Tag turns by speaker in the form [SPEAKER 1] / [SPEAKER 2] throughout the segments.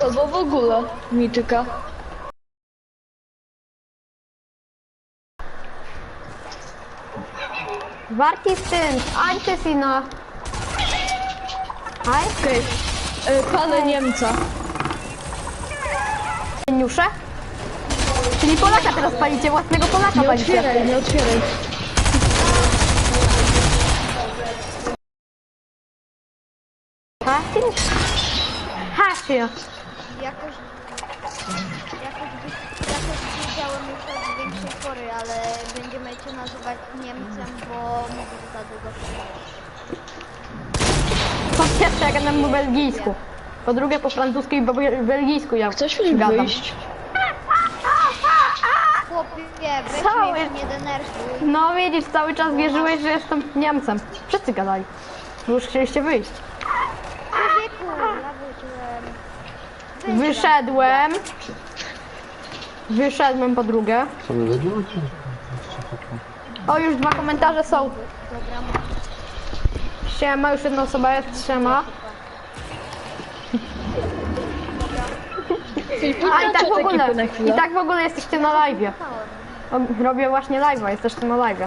[SPEAKER 1] Albo w ogóle mityka.
[SPEAKER 2] Wartistyn, Antysino. Aj,
[SPEAKER 1] Okej. Okay. Pane Niemca.
[SPEAKER 2] Niusze? Czyli Polaka teraz palicie, własnego Polaka
[SPEAKER 1] Nie
[SPEAKER 2] palicie.
[SPEAKER 1] otwieraj, nie otwieraj.
[SPEAKER 2] Hastin? Hasio.
[SPEAKER 3] Jakoś, jakoś, jakoś wiedziałem już od większej pory, ale będziemy cię nazywać Niemcem, bo mówisz za długo.
[SPEAKER 2] Po pierwsze, ja gadam po belgijsku. Po drugie, po francusku i po belgijsku ja
[SPEAKER 1] Chcesz już
[SPEAKER 2] gadam.
[SPEAKER 1] wyjść?
[SPEAKER 3] Chłopie, weź
[SPEAKER 2] Cały-
[SPEAKER 3] mnie już nie denerwuj.
[SPEAKER 2] No widzisz, cały czas wierzyłeś, że jestem Niemcem. Wszyscy gadali. Już chcieliście wyjść.
[SPEAKER 3] Człowieku, ja wyszedłem.
[SPEAKER 2] Wyszedłem. Po drugie.
[SPEAKER 4] Wiedział?
[SPEAKER 2] O, już dwa komentarze są. Siema, już jedna osoba jest, siema. A i tak w ogóle, i tak w ogóle jesteście na live. Robię właśnie live'a, jesteście na live.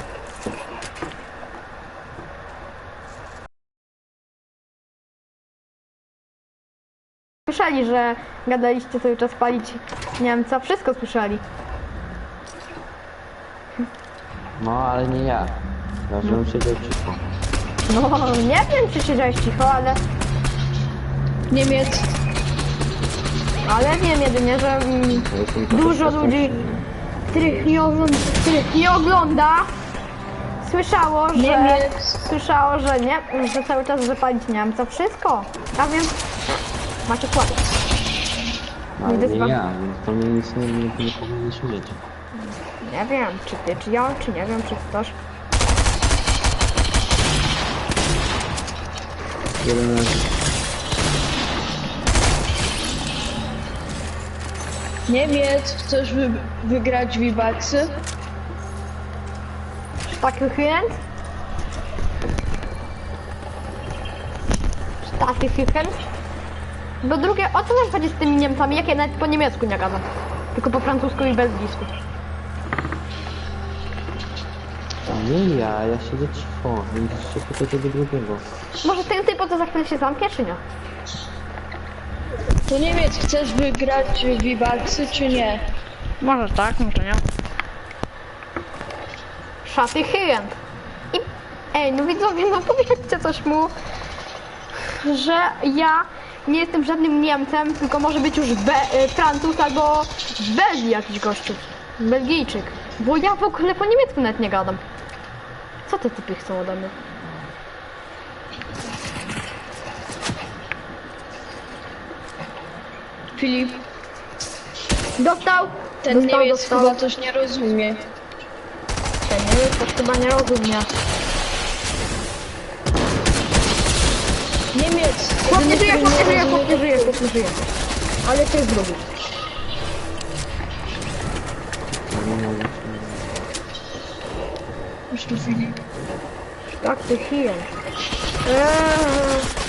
[SPEAKER 2] Słyszeli, że gadaliście cały czas palić Niemca, wszystko słyszeli.
[SPEAKER 4] No, ale nie ja. Ja żebym siedział cicho.
[SPEAKER 2] No, nie wiem czy siedziałeś cicho, ale,
[SPEAKER 1] Niemiec.
[SPEAKER 2] ale wiem jedynie, że mm, dużo ludzi, których nie, ogląda, których nie ogląda, słyszało, że
[SPEAKER 1] Niemiec.
[SPEAKER 2] słyszało, że nie, że cały czas zapalić Niemca. Wszystko. A więc macie kłopot.
[SPEAKER 4] Ale
[SPEAKER 2] Idę z
[SPEAKER 4] nie ja, więc to mnie nic nie, nie, nie powinieneś mieć.
[SPEAKER 2] Nie wiem, czy ty, czy ja, czy nie wiem, czy ktoś.
[SPEAKER 4] Jeden raz.
[SPEAKER 1] Niemiec. Chcesz wy wygrać Wibaksy?
[SPEAKER 2] Taki klient? Taki klient? Po drugie, o co chodzi z tymi Niemcami, jak ja nawet po niemiecku nie gadam? Tylko po francusku i belgijsku.
[SPEAKER 4] A nie ja, ja siedzę cicho. Będziesz się pytać tego drugiego.
[SPEAKER 2] Może ten typ, to za chwilę się zamknie, czy nie?
[SPEAKER 1] To Niemiec. Chcesz wygrać Wibaksy czy nie?
[SPEAKER 2] Może tak, może nie. Szaty. I... Ej, no widzowie, no powiedzcie coś mu, że ja nie jestem żadnym Niemcem, tylko może być już Be e, Francuz albo Belgii jakiś gościu. Belgijczyk. Bo ja w ogóle po niemiecku nawet nie gadam. Co te typy chcą ode mnie?
[SPEAKER 1] Filip.
[SPEAKER 2] Dostał!
[SPEAKER 1] Ten
[SPEAKER 2] dostał,
[SPEAKER 1] Niemiec
[SPEAKER 2] dostał.
[SPEAKER 1] chyba coś nie rozumie.
[SPEAKER 2] Ten Niemiec to chyba nie rozumie. Chłop nie żyje, chłop nie żyje, chłop nie żyje, chłop nie żyje. Ale to jest drugi.
[SPEAKER 1] Już tu Filip.
[SPEAKER 2] Tak, ty chwilę. Eee.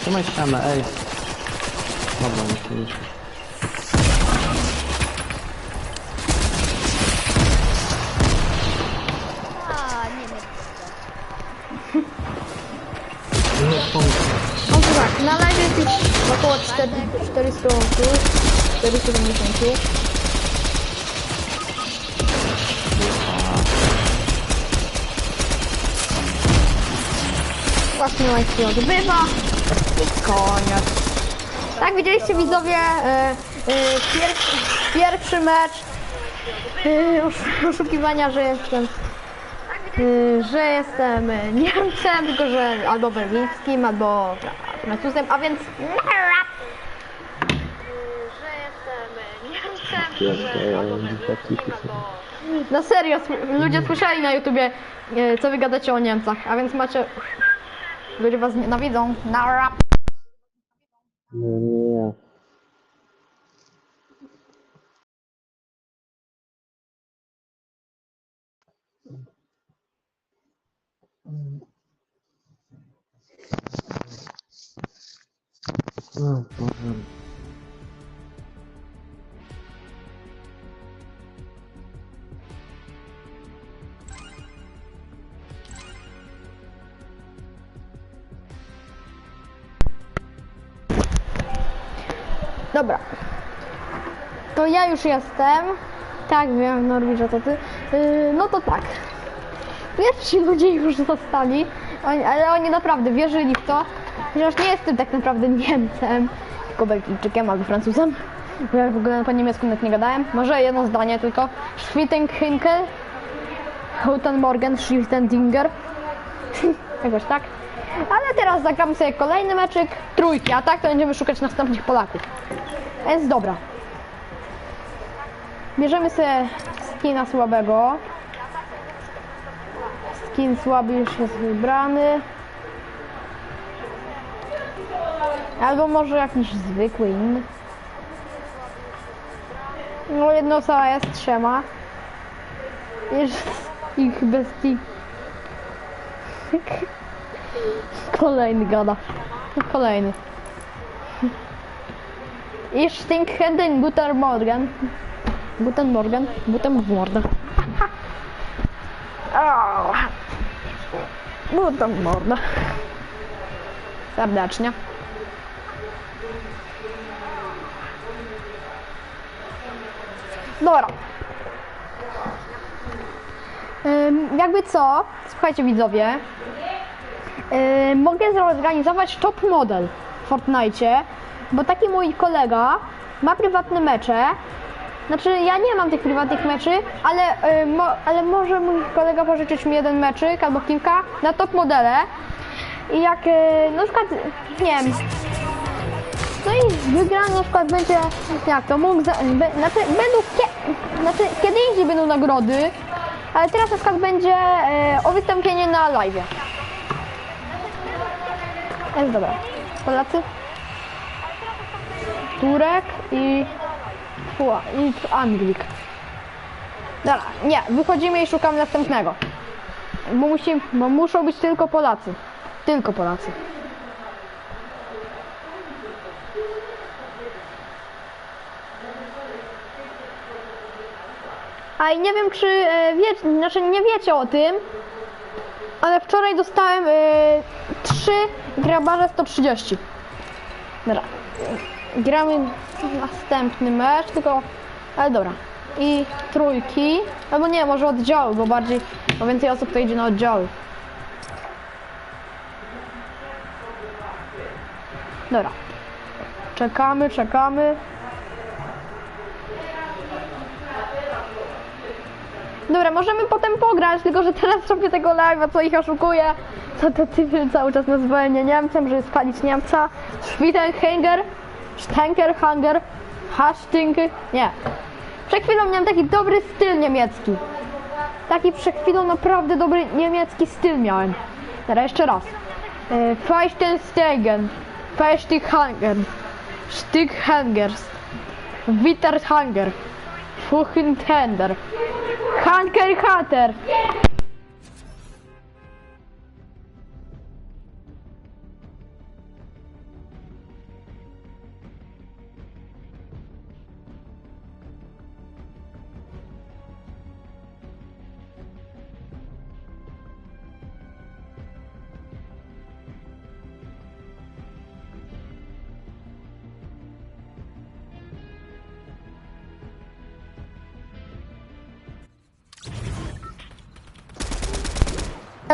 [SPEAKER 4] Trzymaj ścianę, ej. Dobra, nie się
[SPEAKER 2] 400 osób, 470. Właśnie live się odbywa i koniec. Tak, widzieliście widzowie, e, e, pierwszy, pierwszy mecz e, osz- oszukiwania, że jestem że jestem Niemcem, tylko że albo belgijskim, albo fra- Francuzem, a więc Na no serio, ludzie słyszeli na YouTubie, e, co wy gadacie o Niemcach, a więc macie... Ludzie was nienawidzą. Na rap.
[SPEAKER 4] No nie. No, powiem.
[SPEAKER 2] Dobra. To ja już jestem. Tak, wiem, Norwid, że to ty. Yy, no to tak. Pierwsi ludzie już zostali, oni, ale oni naprawdę wierzyli w to, chociaż nie jestem tak naprawdę Niemcem, tylko Belgijczykiem albo Francuzem. Bo ja w ogóle po niemiecku nawet nie gadałem. Może jedno zdanie tylko. Schwittenhinkel, Houghton Morgan, Schwittendinger. Jakoś tak. Ale teraz zagramy sobie kolejny meczyk, trójki, a tak to będziemy szukać następnych Polaków. Więc dobra. Bierzemy sobie skina słabego. Skin słaby już jest wybrany. Albo może jakiś zwykły inny. No jedna osoba jest trzema. Jest ich bestii. Kolejny gada. Kolejny. Ich stinkenden Guten Morgen. Guten Morgen. Guten Morgen. Au. Guten Morgen. Serdecznie. Dobra. Ym, jakby co, słuchajcie widzowie, Yy, mogę zorganizować top model w Fortnite, bo taki mój kolega ma prywatne mecze. Znaczy, ja nie mam tych prywatnych meczy, ale, yy, mo, ale może mój kolega pożyczyć mi jeden meczyk albo kilka na top modele. I jak yy, na przykład, nie wiem, no i wygrany na przykład będzie, jak to mógł, za, be, znaczy będą, kie, znaczy kiedy indziej będą nagrody, ale teraz na przykład będzie o wystąpienie na live. Jest dobra. Polacy? Turek i... Fua, i Anglik. Dobra, nie, wychodzimy i szukamy następnego. Bo, musi, bo muszą być tylko Polacy. Tylko Polacy. A i nie wiem, czy e, wiecie, znaczy nie wiecie o tym, ale wczoraj dostałem y, 3 grabarze 130. Dobra. Gramy następny mecz, tylko. Ale dobra. I trójki. Albo nie, może oddziały, bo bardziej. Bo więcej osób to idzie na oddziały. Dobra. Czekamy, czekamy. Dobra, możemy potem pograć, tylko że teraz robię tego live'a, co ich oszukuje. Co to ty cały czas nazywają mnie Niemcem, żeby spalić Niemca. Schwittenhanger, Stenkerhanger, Hastink, nie. Przed chwilą miałem taki dobry styl niemiecki. Taki przed chwilą naprawdę dobry niemiecki styl miałem. Teraz jeszcze raz. E, Feichtenstegen, Feichtenhanger, Volgend Hender. Ganker gaat er.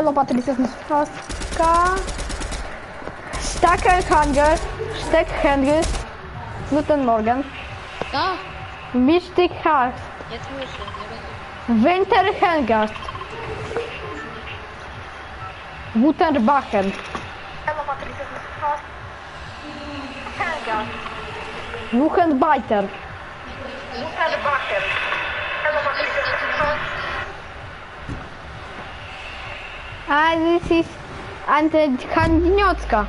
[SPEAKER 2] Hello, Patricia Mistrzowska. Stacker hanger. Stack hanger.
[SPEAKER 5] Co?
[SPEAKER 2] Mystic Ah,
[SPEAKER 5] Nie heart. Winter rozumiem.
[SPEAKER 2] Winterhengast. Wutterbachen. Hello, Patricia Mistrzowska. Hengast. Wuchenbiter. A this is Antykandiniocka.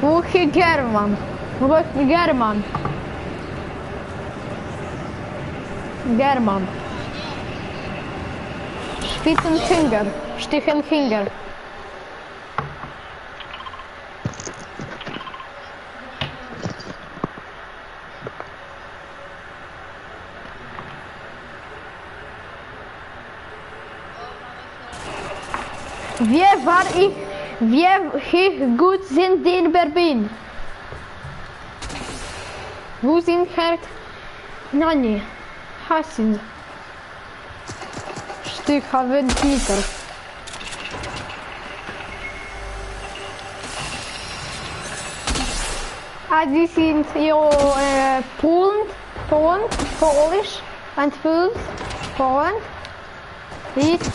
[SPEAKER 2] Wuchy German. Wuchy German. German. Spitzenfinger. Stichenfinger. Wie gut sind in Berlin? Wo sind Herr Nani? Hassin. Stück haben Peter. Ah, die sind jo äh, Polen, Polen, Polish and Poles, Poland. Wie ist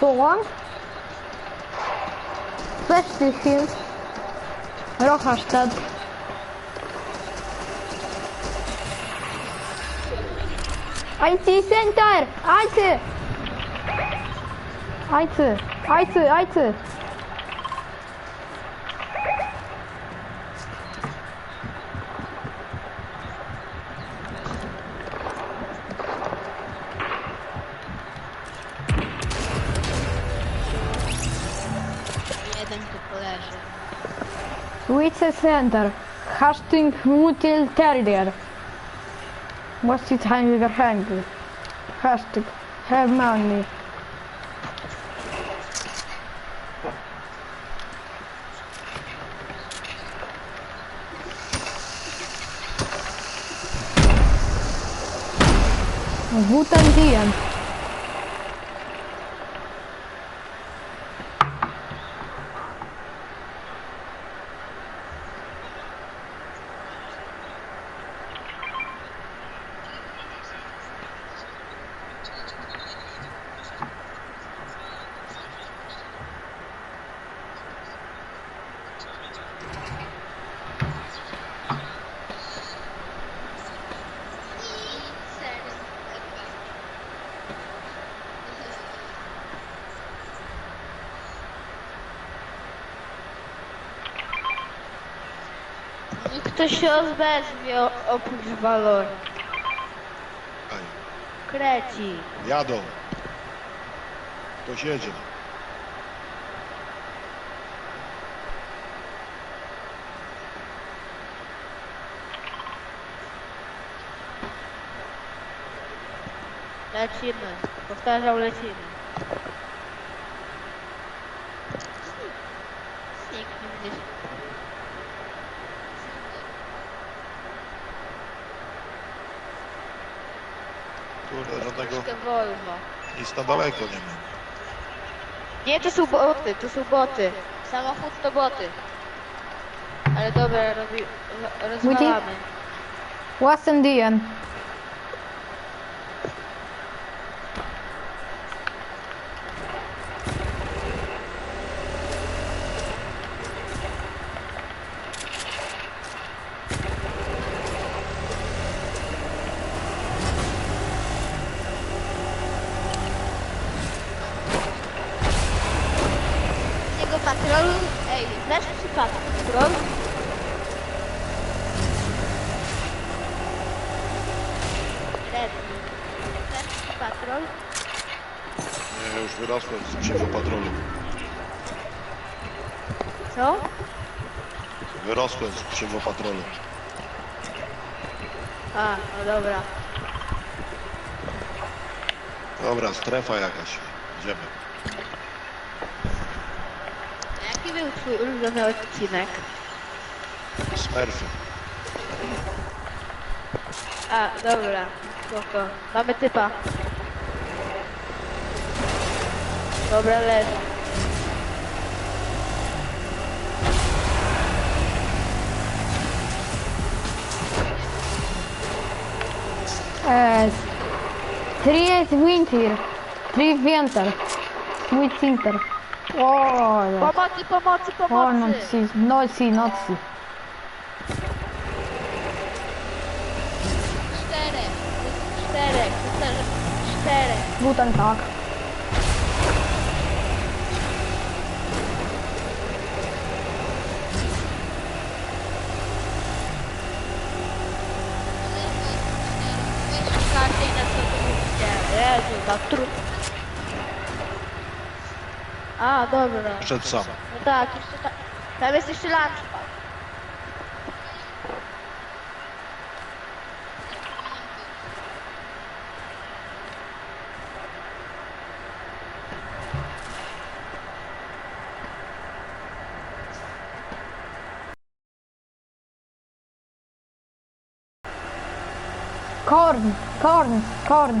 [SPEAKER 2] Torą. Westlchen. Locherstadt. IT Center! IT! IT! IT! IT! Вице-центр. Хастингмутельтердер. Мастит Хайнгер Хайнгер. Хастинг Херманни.
[SPEAKER 5] Ktoś się odezwie oprócz Valor.
[SPEAKER 6] Aj,
[SPEAKER 5] Kreci.
[SPEAKER 6] jadą. Ktoś jedzie.
[SPEAKER 5] Lecimy. Powtarzał lecimy.
[SPEAKER 6] Kurde, żadnego
[SPEAKER 5] Troszkę wolno.
[SPEAKER 6] nic na daleko nie ma.
[SPEAKER 5] Nie, to są boty, to są boty. Samochód to boty. Ale dobra, robi, ro- rozwalamy.
[SPEAKER 2] Wasem Dien.
[SPEAKER 5] Jego patrol?
[SPEAKER 6] Nie, już wyrosłem z psychopatrolu.
[SPEAKER 5] Co?
[SPEAKER 6] Wyrosłem z psychopatrolu.
[SPEAKER 5] A, no dobra.
[SPEAKER 6] Dobra, strefa jakaś. Idziemy.
[SPEAKER 5] Jaki był twój ulubiony odcinek?
[SPEAKER 6] Smurfy.
[SPEAKER 5] A, dobra. Spoko. Mamy typa. Dobra, leży.
[SPEAKER 2] E, Triet Winter. Tri Winter. Sweet Winter. O, no.
[SPEAKER 5] Pomocy, pomocy,
[SPEAKER 2] o,
[SPEAKER 5] pomocy!
[SPEAKER 2] nocy, nocy, nocy.
[SPEAKER 5] Czterech. Czterech. Czterech. Czterech.
[SPEAKER 2] Guten
[SPEAKER 5] tak, trudno. A, dobra.
[SPEAKER 6] Przed sam.
[SPEAKER 5] No tak, jeszcze ta... Tam jest jeszcze lunchpad.
[SPEAKER 2] Korn, korn, korn.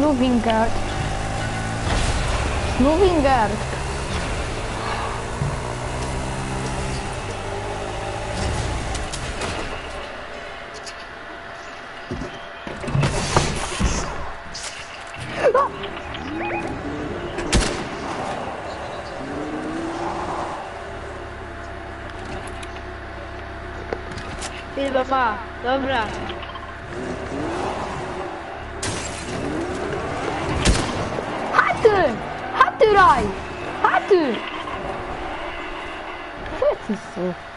[SPEAKER 5] Farel jest kulką.
[SPEAKER 2] Snuvingard. Snuvingard.
[SPEAKER 5] Chyba ma. Dobra.
[SPEAKER 2] Vai! Hadi!
[SPEAKER 5] Set isso.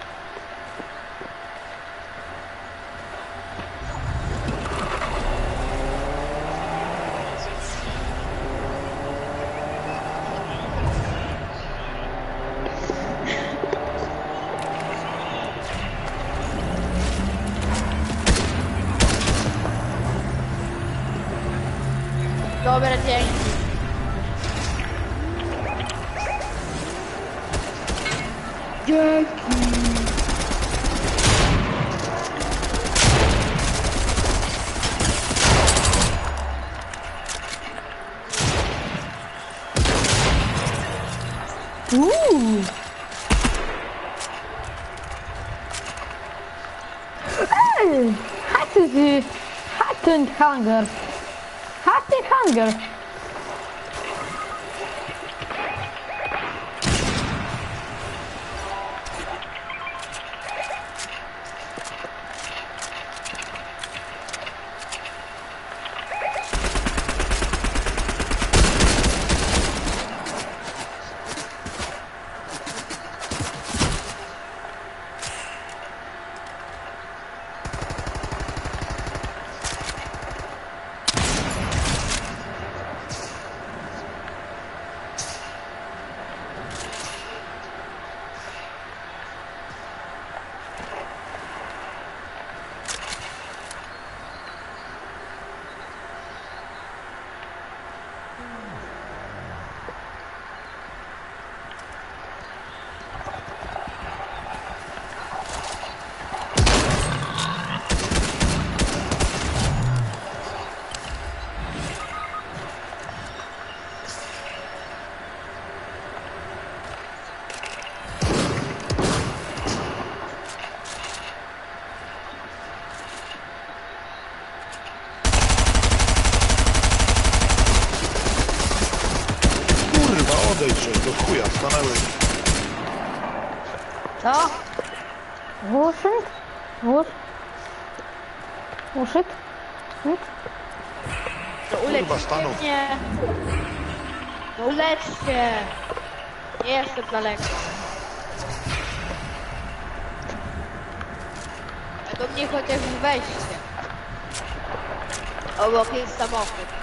[SPEAKER 2] Uuu! Ej! Haty ty! Haty hunger! Haty hunger!
[SPEAKER 6] Kurwa, odejdź, do chuja, stanęły.
[SPEAKER 5] Co?
[SPEAKER 2] Wus? Wuszyt? Wuszyt?
[SPEAKER 5] No ulecz
[SPEAKER 6] Kurwa, stanął.
[SPEAKER 5] mnie. No ulecz się. Nie jestem daleko. A do mnie chociaż weźcie. Obok jest samochód.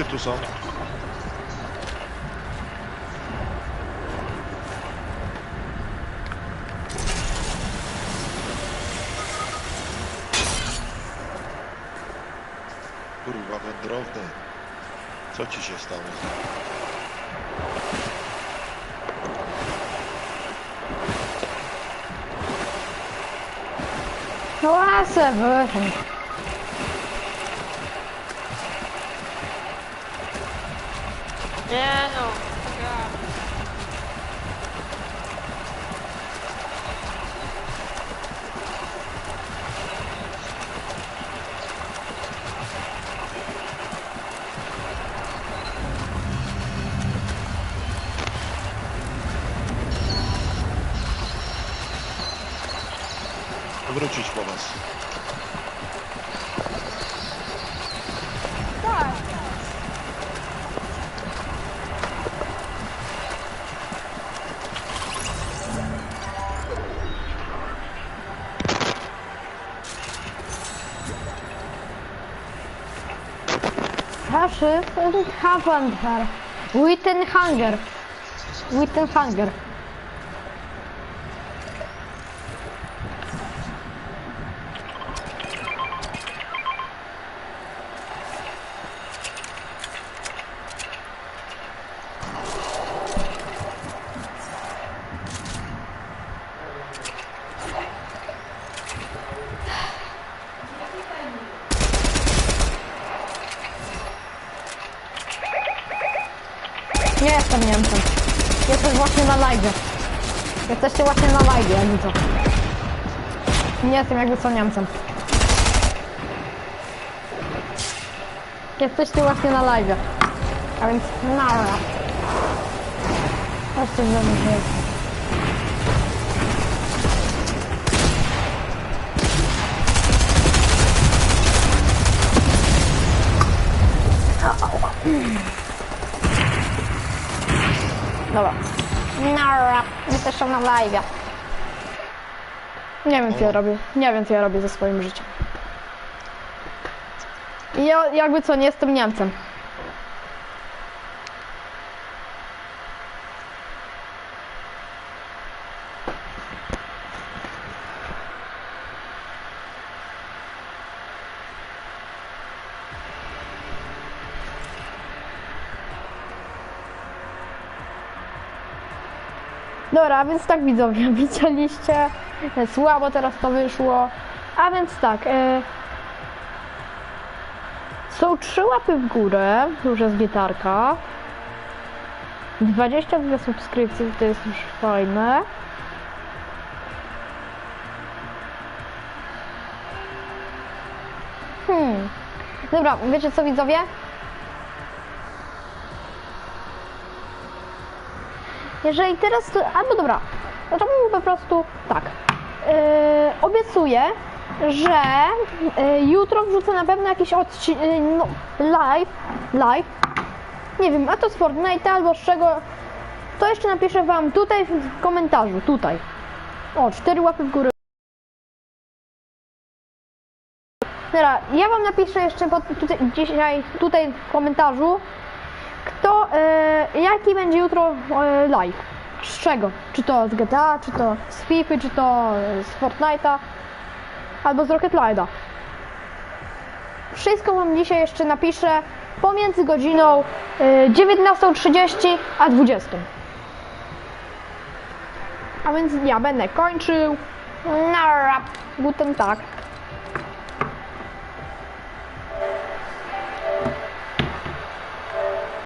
[SPEAKER 6] Rifty tu są. Kurwa, wędrowny. Co ci się stało?
[SPEAKER 2] No wyszedł.
[SPEAKER 5] Nie no.
[SPEAKER 6] Wrócić po was.
[SPEAKER 2] Haszy, Havander. Wittenhanger. Wittenhanger. Nie jestem Niemcem. Jesteś właśnie na live. Jesteście właśnie na live, jakby co. Nie jestem jakby co Niemcem. Jesteście właśnie na live. A więc nara. Coś ze. Dobra. Nara. Na live. Nie wiem co ja robię. Nie wiem co ja robię ze swoim życiem. I ja jakby co, nie jestem Niemcem. Dobra, więc tak widzowie, widzieliście, słabo teraz to wyszło, a więc tak, e, są trzy łapy w górę, już jest gitarka, 22 subskrypcje, to jest już fajne. Hmm, dobra, wiecie co widzowie? Jeżeli teraz albo dobra, no to mówię po prostu tak. Yy, obiecuję, że yy, jutro wrzucę na pewno jakiś odcinek, no, live, live. Nie wiem, a to z Fortnite albo z czego. To jeszcze napiszę wam tutaj w komentarzu, tutaj. O, cztery łapy w górę. Dobra, ja wam napiszę jeszcze pod, tutaj, dzisiaj tutaj w komentarzu, e, jaki będzie jutro e, live? Z czego? Czy to z GTA, czy to z FIFA, czy to z Fortnite'a, albo z Rocket League'a. Wszystko wam dzisiaj jeszcze napiszę pomiędzy godziną e, 19.30 a 20.00. A więc ja będę kończył. Na Guten Tag.